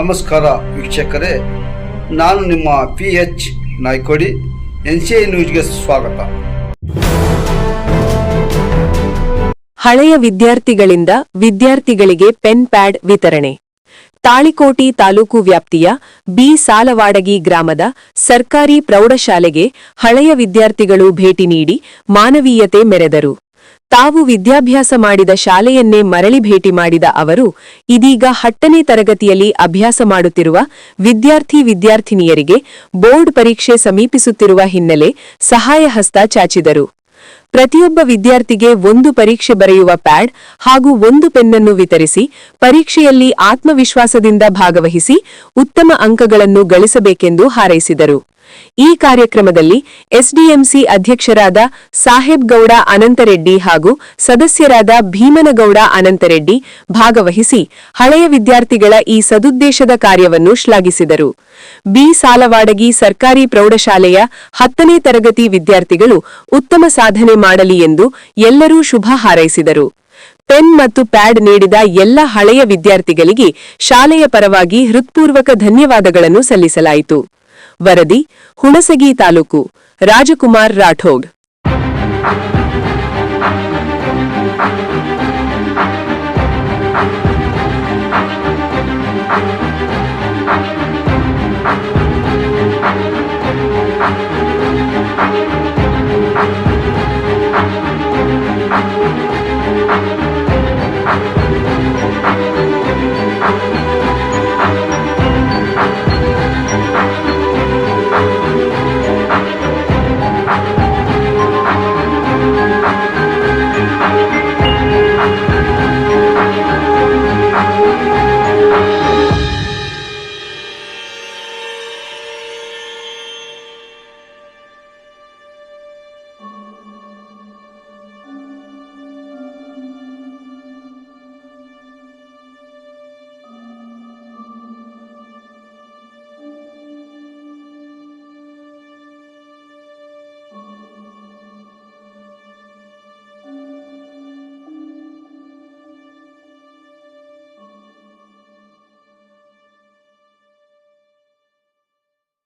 ನಮಸ್ಕಾರ ವೀಕ್ಷಕರೇ, ನಾನು ನಿಮ್ಮ P H Naikodi, N C I ನ್ಯೂಸ್ಗೆ ಸ್ವಾಗತ. ಹಳೆಯ ವಿದ್ಯಾರ್ಥಿಗಳಿಂದ ವಿದ್ಯಾರ್ಥಿಗಳಿಗೆ ಪೆನ್ ಪ್ಯಾಡ್ ವಿತರಣೆ. ತಾಳಿಕೋಟಿ ತಾಲೂಕು ವ್ಯಾಪ್ತಿಯ ಬಿ ಸಾಲವಾಡಗಿ ಗ್ರಾಮದ ಸರ್ಕಾರಿ ಪ್ರೌಢಶಾಲೆಗೆ ಹಳೆಯ ವಿದ್ಯಾರ್ಥಿಗಳು ಭೇಟಿ ನೀಡಿ ಮಾನವೀಯತೆ ಮೆರೆದರು. ತಾವು ವಿದ್ಯಾಭ್ಯಾಸ ಮಾಡಿದ ಶಾಲೆಯನ್ನೇ ಮರಳಿ ಭೇಟಿ ಮಾಡಿದ ಅವರು, ಇದೀಗ ಹತ್ತನೇ ತರಗತಿಯಲ್ಲಿ ಅಭ್ಯಾಸ ಮಾಡುತ್ತಿರುವ ವಿದ್ಯಾರ್ಥಿ ವಿದ್ಯಾರ್ಥಿನಿಯರಿಗೆ ಬೋರ್ಡ್ ಪರೀಕ್ಷೆ ಸಮೀಪಿಸುತ್ತಿರುವ ಹಿನ್ನೆಲೆ ಸಹಾಯ ಹಸ್ತ ಚಾಚಿದರು. ಪ್ರತಿಯೊಬ್ಬ ವಿದ್ಯಾರ್ಥಿಗೆ ಒಂದು ಪರೀಕ್ಷೆ ಬರೆಯುವ ಪ್ಯಾಡ್ ಹಾಗೂ ಒಂದು ಪೆನ್ನನ್ನು ವಿತರಿಸಿ ಪರೀಕ್ಷೆಯಲ್ಲಿ ಆತ್ಮವಿಶ್ವಾಸದಿಂದ ಭಾಗವಹಿಸಿ ಉತ್ತಮ ಅಂಕಗಳನ್ನು ಗಳಿಸಬೇಕೆಂದು ಹಾರೈಸಿದರು. ಈ ಕಾರ್ಯಕ್ರಮದಲ್ಲಿ ಎಸ್ಡಿಎಂಸಿ ಅಧ್ಯಕ್ಷರಾದ ಸಾಹೇಬ್ ಗೌಡ ಅನಂತರೆಡ್ಡಿ ಹಾಗೂ ಸದಸ್ಯರಾದ ಭೀಮನಗೌಡ ಅನಂತರೆಡ್ಡಿ ಭಾಗವಹಿಸಿ ಹಳೆಯ ವಿದ್ಯಾರ್ಥಿಗಳ ಈ ಸದುದ್ದೇಶದ ಕಾರ್ಯವನ್ನು ಶ್ಲಾಘಿಸಿದರು. ಬಿ. ಸಾಲವಾಡಗಿ ಸರ್ಕಾರಿ ಪ್ರೌಢಶಾಲೆಯ ಹತ್ತನೇ ತರಗತಿ ವಿದ್ಯಾರ್ಥಿಗಳು ಉತ್ತಮ ಸಾಧನೆ ಮಾಡಲಿ ಎಂದು ಎಲ್ಲರೂ ಶುಭ ಹಾರೈಸಿದರು. ಪೆನ್ ಮತ್ತು ಪ್ಯಾಡ್ ನೀಡಿದ ಎಲ್ಲ ಹಳೆಯ ವಿದ್ಯಾರ್ಥಿಗಳಿಗೆ ಶಾಲೆಯ ಪರವಾಗಿ ಹೃತ್ಪೂರ್ವಕ ಧನ್ಯವಾದಗಳನ್ನು ಸಲ್ಲಿಸಲಾಯಿತು. ವರದಿ ಹುಣಸಗಿ ತಾಲೂಕು ರಾಜಕುಮಾರ್ ರಾಠೋಡ್